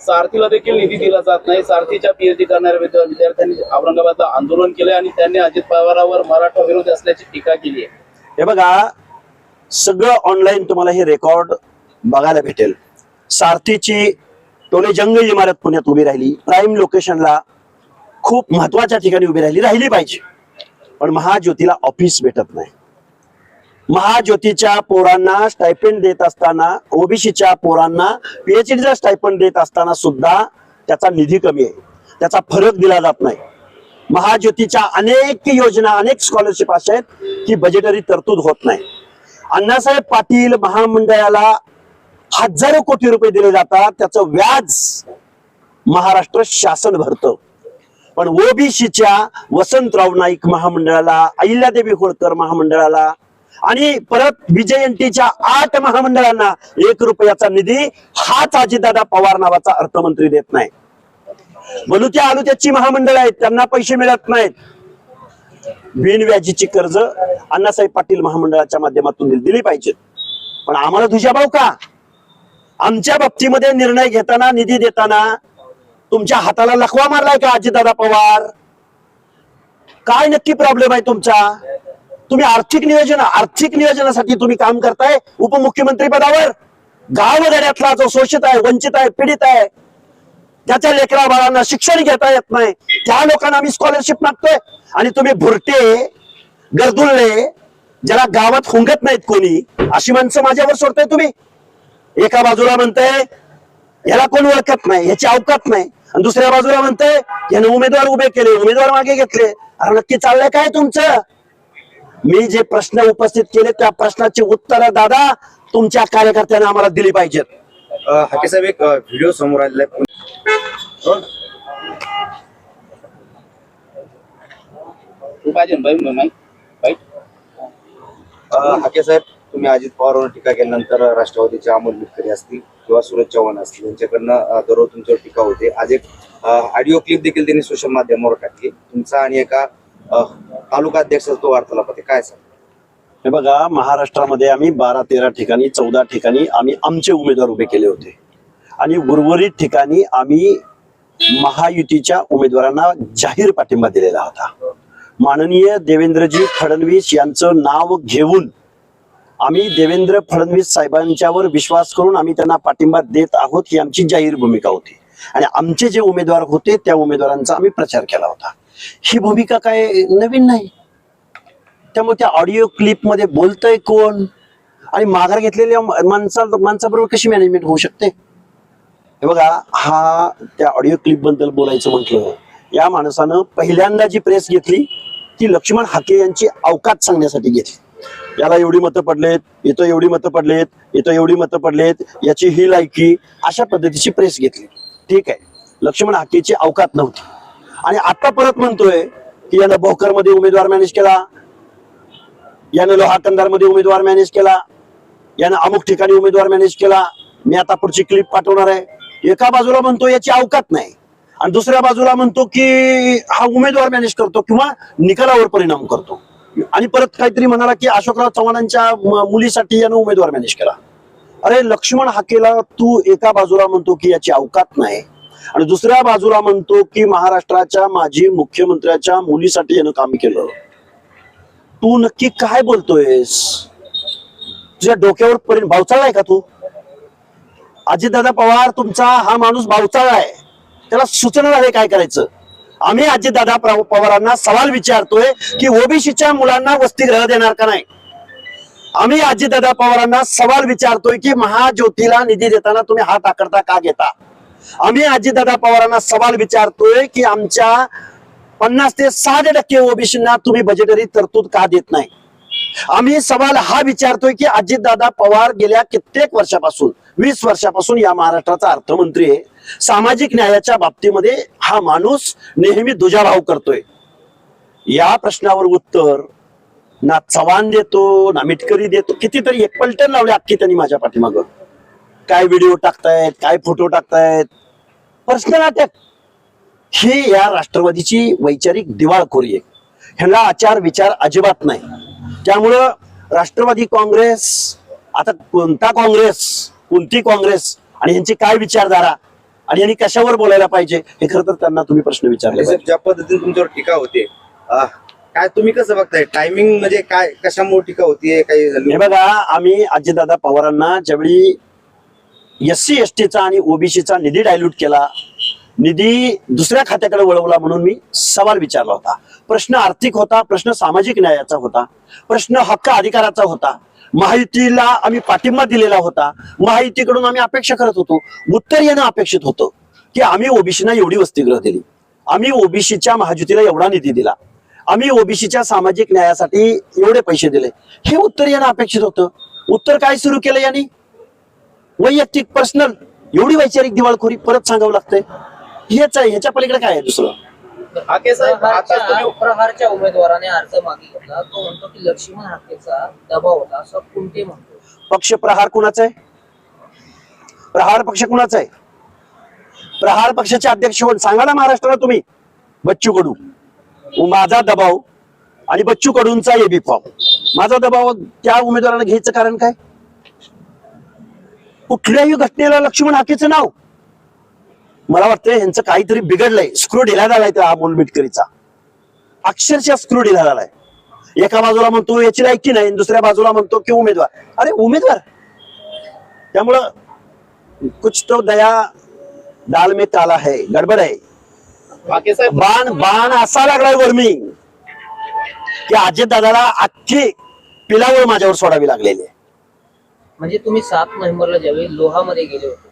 सारथीला देखील निधी दिला जात नाही. सारथीच्या पीएचडी करणाऱ्या विद्यार्थ्यांनी औरंगाबादला आंदोलन केले आणि त्यांनी अजित पवारांवर मराठा विरोध असल्याची टीका केली आहे. हे बघा सगळं ऑनलाईन तुम्हाला हे रेकॉर्ड बघायला भेटेल. सारथीची टोले जंग इमारत पुण्यात उभी राहिली. प्राईम लोकेशनला खूप महत्त्वाच्या ठिकाणी उभी राहिली. राहिली पाहिजे. पण महाज्योतीला ऑफिस भेटत नाही. महाज्योतीच्या पोरांना स्टायपेंड देत असताना ओबीसीच्या पोरांना पीएचडीचा स्टायपेंड देत असताना सुद्धा त्याचा निधी कमी आहे. त्याचा फरक दिला जात नाही. महाज्योतीच्या अनेक योजना अनेक स्कॉलरशिप अशा आहेत की बजेटरी तरतूद होत नाही. अण्णासाहेब पाटील महामंडळाला हजारो कोटी रुपये दिले जातात. त्याचं व्याज महाराष्ट्र शासन भरतं. पण ओबीसीच्या वसंतराव नाईक महामंडळाला अहिल्यादेवी होळकर महामंडळाला आणि परत विजयंतीच्या आठ महामंडळांना एक रुपयाचा निधी हाच अजितदादा पवार नावाचा अर्थमंत्री देत नाही. बलुत्या आलुत्याची महामंडळ आहेत त्यांना पैसे मिळत नाहीत. बिनव्याजीची कर्ज अण्णासाहेब पाटील महामंडळाच्या माध्यमातून दिली- पाहिजेत पण आम्हाला तुझ्या का? आमच्या बाबतीमध्ये निर्णय घेताना निधी देताना तुमच्या हाताला लखवा मारलाय का अजितदादा पवार? काय नक्की प्रॉब्लेम आहे तुमचा? तुम्ही आर्थिक नियोजन आर्थिक नियोजनासाठी तुम्ही काम करताय उपमुख्यमंत्री पदावर. गावगड्यातला जो शोषित आहे वंचित आहे पीडित आहे त्याच्या लेकरा बाळांना शिक्षण घेता येत नाही. त्या लोकांना आम्ही स्कॉलरशिप मागतोय. आणि तुम्ही भुरटे गरदुल्ले ज्याला गावात हुंगत नाहीत कोणी अशी माणसं माझ्यावर सोडताय तुम्ही. एका बाजूला म्हणताय याला कोण ओळखत नाही याची अवकात नाही. आणि दुसऱ्या बाजूला म्हणताय याने उमेदवार उभे केले उमेदवार मागे घेतले. अरे नक्की चाललंय काय तुमचं? मी जे प्रश्न उपस्थित केले त्या प्रश्नाची उत्तरं दादा तुमच्या कार्यकर्त्यांना आम्हाला दिली पाहिजेत. हाके साहेब एक व्हिडिओ समोर आलेला आहे. हाके साहेब तुम्ही अजित पवारवर टीका केल्यानंतर राष्ट्रवादीचे अमोल मिटकरी असतील किंवा सूरज चव्हाण असतील यांच्याकडनं दररोज तुमच्यावर टीका होते. आज एक ऑडिओ क्लिप देखील त्यांनी सोशल माध्यमावर टाकली. तुमचा आणि एका तालुका तो वार्तालाप होते काय सांग हे बघा महाराष्ट्रामध्ये आम्ही बारा तेरा ठिकाणी चौदा ठिकाणी आम्ही आमचे उमेदवार उभे केले होते. आणि उर्वरित ठिकाणी आम्ही महायुतीच्या उमेदवारांना जाहीर पाठिंबा दिलेला होता. माननीय देवेंद्रजी फडणवीस यांचं नाव घेऊन आम्ही देवेंद्र फडणवीस साहेबांच्यावर विश्वास करून आम्ही त्यांना पाठिंबा देत आहोत ही आमची जाहीर भूमिका होती. आणि आमचे जे उमेदवार होते त्या उमेदवारांचा आम्ही प्रचार केला होता. ही भूमिका काय नवीन नाही. त्यामुळे त्या ऑडिओ क्लिपमध्ये बोलतय कोण? आणि माघार घेतलेल्या माणसा माणसाबरोबर कशी मॅनेजमेंट होऊ शकते? हे बघा हा त्या ऑडिओ क्लिपबद्दल बोलायचं म्हटलं या माणसानं पहिल्यांदा जी प्रेस घेतली ती लक्ष्मण हाके यांची अवकात सांगण्यासाठी घेतली. याला एवढी मतं पडलेत येतो एवढी मतं पडलेत येतो एवढी मतं पडलेत याची ही लायकी अशा पद्धतीची प्रेस घेतली. ठीक आहे. लक्ष्मण हाकेची अवकात नव्हती. आणि आता परत म्हणतोय की यानं बोकरमध्ये उमेदवार मॅनेज केला. यानं लोहा मध्ये उमेदवार मॅनेज केला. यानं अमुक ठिकाणी उमेदवार मॅनेज केला. मी आता पुढची क्लिप पाठवणार आहे. एका बाजूला म्हणतो याची अवकात नाही. आणि दुसऱ्या बाजूला म्हणतो की हा उमेदवार मॅनेज करतो किंवा निकालावर परिणाम करतो. आणि परत काहीतरी म्हणाला की अशोकराव चव्हाणांच्या मुलीसाठी यानं उमेदवार मॅनेज केला. अरे लक्ष्मण हाकेला तू एका बाजूला म्हणतो की याची अवकात नाही. आणि दुसऱ्या बाजूला म्हणतो की महाराष्ट्राच्या माजी मुख्यमंत्र्याच्या मुलीसाठी यानं काम केलं. तू नक्की काय बोलतोयस? तुझ्या डोक्यावर परिणाम भावचाळलाय का तू? अजितदादा पवार तुमचा हा माणूस भावचाळा आहे त्याला सूचना झाली काय करायचं? आम्ही अजितदादा पवारांना सवाल विचारतोय की ओबीसीच्या मुलांना वसतिगृह देणार का नाही? आम्ही अजितदादा पवारांना सवाल विचारतोय की महाज्योतीला निधी देताना तुम्ही हात आकडता का घेता? आम्ही अजितदादा पवारांना सवाल विचारतोय की आमच्या पन्नास ते साठ टक्के ओबीसींना तुम्ही बजेटरी तरतूद का देत नाही? आम्ही सवाल हा विचारतोय की अजितदादा पवार गेल्या कित्येक वर्षापासून वीस वर्षापासून या महाराष्ट्राचा अर्थमंत्री आहे. सामाजिक न्यायाच्या बाबतीमध्ये हा माणूस नेहमी दुजाभाव करतोय. या प्रश्नावर उत्तर ना चव्हाण देतो ना मिटकरी देतो कितीतरी एक पलटण लावले अख्खी त्यांनी माझ्या पाठीमागं. काय व्हिडिओ टाकतायत काय फोटो टाकतायत पर्सनल अटॅक ही या राष्ट्रवादीची वैचारिक दिवाळखोरी आहे. ह्यांना आचार विचार अजिबात नाही. त्यामुळं राष्ट्रवादी काँग्रेस आता कोणता काँग्रेस कोणती काँग्रेस आणि यांची काय विचारधारा आणि यांनी कशावर बोलायला पाहिजे हे खरं तर त्यांना तुम्ही प्रश्न विचारले ज्या पद्धतीने तुमच्यावर टीका होते काय तुम्ही कसं बघताय? टायमिंग म्हणजे काय कशामुळे टीका होतीये? काही हे बघा आम्ही अजितदादा पवारांना ज्यावेळी एस सी एस टीचा आणि ओबीसीचा निधी डायल्यूट केला. निधी दुसऱ्या खात्याकडे वळवला म्हणून मी सवाल विचारला होता. प्रश्न आर्थिक होता प्रश्न सामाजिक न्यायाचा होता प्रश्न हक्क अधिकाराचा होता. महायुतीला आम्ही पाठिंबा दिलेला होता. महायुतीकडून आम्ही अपेक्षा करत होतो. उत्तर येणं अपेक्षित होतं की आम्ही ओबीसीना एवढी वसतिगृह दिली. आम्ही ओबीसीच्या महायुतीला एवढा निधी दिला. आम्ही ओबीसीच्या सामाजिक न्यायासाठी एवढे पैसे दिले. हे उत्तर येणं अपेक्षित होतं. उत्तर काय सुरू केलं यांनी? वैयक्तिक पर्सनल एवढी वैचारिक दिवाळखोरी परत सांगावं लागतंय. हेच आहे ह्याच्या पलीकडे काय आहे दुसरं? हाके साहेब आता प्रहारच्या उमेदवाराने अर्ज मागितला. तो म्हणतो की लक्ष्मण हाकेचा दबाव होता असं कुंटे म्हणतो. पक्ष प्रहार कुणाचा आहे? प्रहार पक्ष कुणाचा आहे? प्रहार पक्षाचे अध्यक्ष कोण? सांगा ना महाराष्ट्राला तुम्ही. बच्चू कडू माझा दबाव आणि बच्चू कडूंचा एबी फॉर्म. माझा दबाव त्या उमेदवाराला घ्यायचं कारण काय? कुठल्याही घटनेला लक्ष्मण हाकेचं नाव. मला वाटतं यांचं काहीतरी बिघडलंय. स्क्रू ढिला झालाय त्या अमोल मिटकरीचा. अक्षरशः स्क्रू ढिला झालाय. एका बाजूला म्हणतो याची लायकी नाही. दुसऱ्या बाजूला म्हणतो की उमेदवार. अरे उमेदवार? त्यामुळं कुछ तो दया दाल में काला है. गडबड आहे. बाण बाण असा लागलाय वर्मी की अजित दादाला अख्खी पिलावळ माझ्यावर सोडावी लागलेली आहे. म्हणजे तुम्ही सात नोव्हेंबरला ज्यावेळी लोहामध्ये गेले होते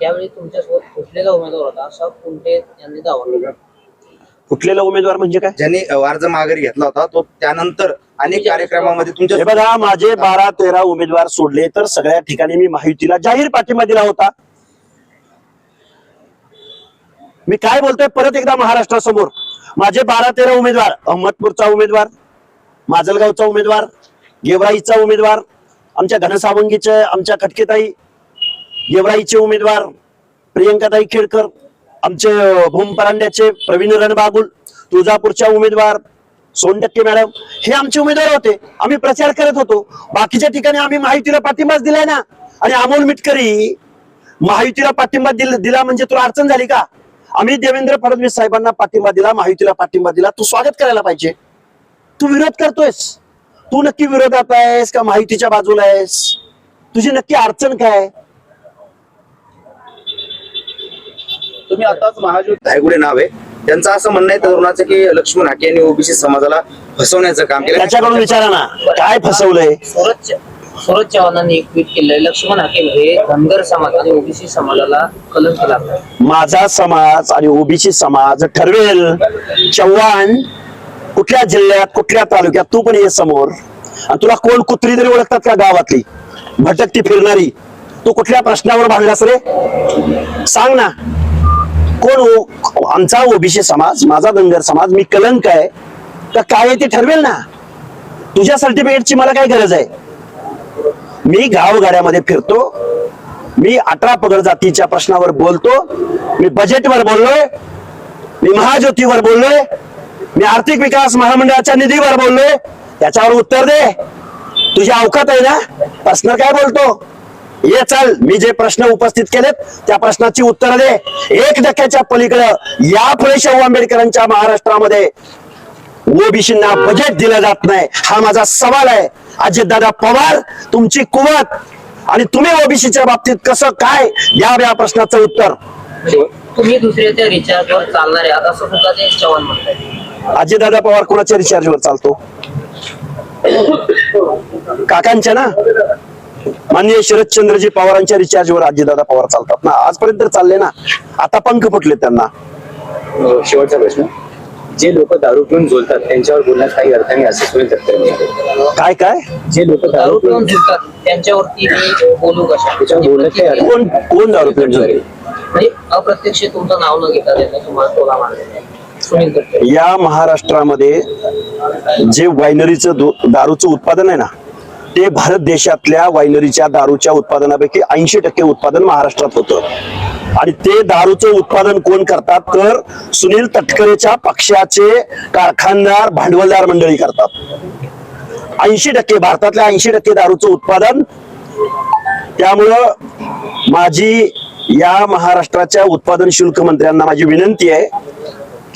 त्यावेळी तुमच्यासोबत फुटलेला उमेदवार होता असा कुंटे यांनी दावा केला? कुठलेला उमेदवार म्हणजे काय? ज्यांनी अर्ज माघारी घेतला होता तो त्यानंतर अनेक कार्यक्रमामध्ये हे तुमच्या बघा माझे बारा तेरा उमेदवार सोडले तर सगळ्या ठिकाणी मी महायुतीला जाहीर पाठिंबा दिला होता. मी काय बोलतोय? परत एकदा महाराष्ट्रासमोर. माझे बारा तेरा उमेदवार अहमदपूरचा उमेदवार माजलगावचा उमेदवार गेवराईचा उमेदवार आमच्या घनसावंगीचे आमच्या खटकेताई येवराईचे उमेदवार प्रियंकाताई खेडकर आमचे भूम परांड्याचे प्रवीण रणबागुल तुळजापूरच्या उमेदवार सोनटक्के मॅडम हे आमचे उमेदवार होते. आम्ही प्रचार करत होतो. बाकीच्या ठिकाणी आम्ही माहितीला पाठिंबाच दिलाय ना. आणि अमोल मिटकरी महायुतीला पाठिंबा दिल- दिला म्हणजे तुला अडचण झाली का? आम्ही देवेंद्र फडणवीस साहेबांना पाठिंबा दिला महायुतीला पाठिंबा दिला. तू स्वागत करायला पाहिजे. तू विरोध करतोयस. तू नक्की विरोधात आहेस का माहितीच्या बाजूला आहेस? तुझी नक्की अडचण काय आहे? तुम्ही आताच महायुती धायगुडे नाव आहे. त्यांचं असं म्हणणं आहे तरुणाचं की लक्ष्मण हाके यांनी ओबीसी समाजाला फसवण्याचं काम केलं. त्याच्याकडून विचारा ना. काय फसवलंय? सूरज सूरज चव्हाणांनी एक ट्विट केलंय लक्ष्मण हाकेम हे धनगर समाज आणि ओबीसी समाजाला कलंक लागतात माझा समाज आणि ओबीसी समाज ठरवेल. चव्हाण कुठल्या जिल्ह्यात कुठल्या तालुक्यात तू पण ये समोर. आणि तुला कोण कुत्री तरी ओळखतात का गावातली? भटकती फिरणारी. तू कुठल्या प्रश्नावर भांडलास रे? सांग ना. कोण ओ- आमचा ओबीसी समाज माझा धनगर समाज मी कलंक आहे. तर काय आहे ते ठरवेल ना. तुझ्या सर्टिफिकेटची मला काय गरज आहे? मी गावगाड्यामध्ये फिरतो. मी अठरा पगड जातीच्या प्रश्नावर बोलतो. मी बजेटवर बोललोय. मी महाज्योतीवर बोललोय. मी आर्थिक विकास महामंडळाच्या निधीवर बोललोय त्याच्यावर उत्तर दे. तुझी अवकात आहे ना? प्रश्न काय बोलतो? ये चल. मी जे प्रश्न उपस्थित केलेत त्या प्रश्नाची उत्तर दे. एक टक्क्याच्या पलीकडं या फुले शाहू आंबेडकरांच्या महाराष्ट्रामध्ये ओबीसींना बजेट दिलं जात नाही. हा माझा सवाल आहे. अजितदादा पवार तुमची कुवत आणि तुम्ही ओबीसीच्या बाबतीत कसं काय द्यावं या प्रश्नाचं उत्तर? तुम्ही दुसऱ्याच्या रिचार्जवर चालणार आहे. असं सुद्धा ते चव्हाण म्हणतात अजितदादा पवार कोणाच्या रिचार्जवर चालतो? काकांच्या ना? माननीय शरदचंद्रजी पवारांच्या रिचार्जवर अजितदादा पवार चालतात ना? आजपर्यंत तर चालले ना? आता पंख फुटले त्यांना. शेवटचा प्रश्न. जे लोक दारू पिऊन बोलतात त्यांच्यावर बोलण्यात काही अर्थ नाही असं सुनील तटकरे म्हणाले. काय काय? जे लोक दारू पिऊन झुकतात त्यांच्यावरती मी बोलू कशा? त्याच्यावर बोलणं काय अर्थ कोण कोण दारू पिऊन? म्हणजे अप्रत्यक्ष तुमचं नाव न घेता त्यांना तुम्हाला या महाराष्ट्रामध्ये जे वायनरीचं दारूचं उत्पादन आहे ना ते भारत देशातल्या वायनरीच्या दारूच्या उत्पादनापैकी ऐंशी टक्के उत्पादन महाराष्ट्रात होतं. आणि ते दारूचं उत्पादन कोण करतात? तर सुनील तटकरेच्या पक्षाचे कारखानदार भांडवलदार मंडळी करतात. ऐंशी टक्के भारतातल्या ऐंशी टक्के दारूचं उत्पादन. त्यामुळं माझी या महाराष्ट्राच्या उत्पादन शुल्क मंत्र्यांना माझी विनंती आहे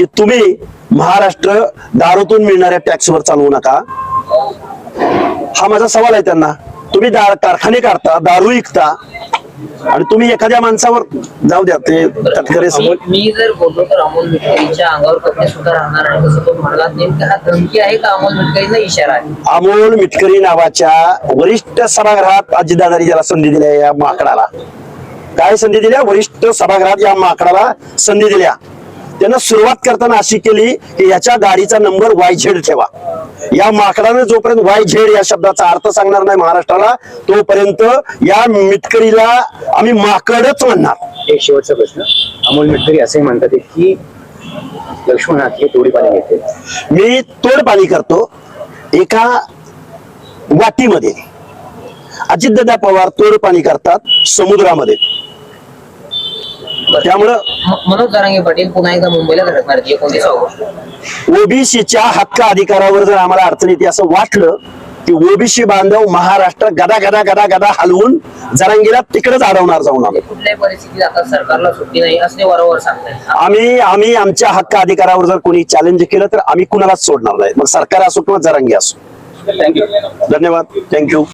की तुम्ही महाराष्ट्र दारूतून मिळणाऱ्या टॅक्सवर चालवू नका. हा माझा सवाल आहे त्यांना. तुम्ही कारखाने काढता दारू विकता आणि तुम्ही एखाद्या माणसावर जाऊ द्या ते तटकरे मी- मी जर बोललो तर अमोल मिटकरीच्या अंगावर कपडे सुद्धा राहणार नाही. कसं तो म्हणाला नेमका हा धमकी आहे का अमोल मिटकरीचा इशारा आहे? अमोल मिटकरी नावाच्या वरिष्ठ सभागृहात अजितदादांनी ज्याला संधी दिल्या या माकडाला. काय संधी दिल्या वरिष्ठ सभागृहात या माकडाला संधी दिल्या त्यानं सुरुवात करताना अशी केली की याच्या गाडीचा नंबर वाय झेड ठेवा. या माकडाने जोपर्यंत वाय झेड या शब्दाचा अर्थ सांगणार नाही महाराष्ट्राला तोपर्यंत या मिटकरीला आम्ही माकडच म्हणणार. एक शेवटचा प्रश्न. अमोल मिटकरी असंही म्हणतात की लक्ष्मण हाके तोडी पाणी घेते. मी तोडपाणी करतो एका वाटीमध्ये. अजितदादा पवार तोडपाणी करतात समुद्रामध्ये. त्यामुळं मनोज जरांगे पाटील पुन्हा एकदा मुंबईला धडकणार आहेत एकोणतीस ऑगस्ट. ओबीसीच्या हक्क अधिकारावर जर आम्हाला अडचण येते असं वाटलं की ओबीसी बांधव महाराष्ट्र गदा गदा गदा गदा हलवून जरांगीला तिकडेच अडवणार जाऊन आम्ही कुठल्याही परिस्थितीत आता सरकारला सुट्टी नाही असणे वारंवार सांगताय आम्ही आम्ही आमच्या हक्क अधिकारावर जर कोणी चॅलेंज केलं तर आम्ही कुणालाच सोडणार नाही. मग सरकार असो किंवा जरांगी असो. थँक्यू धन्यवाद. थँक्यू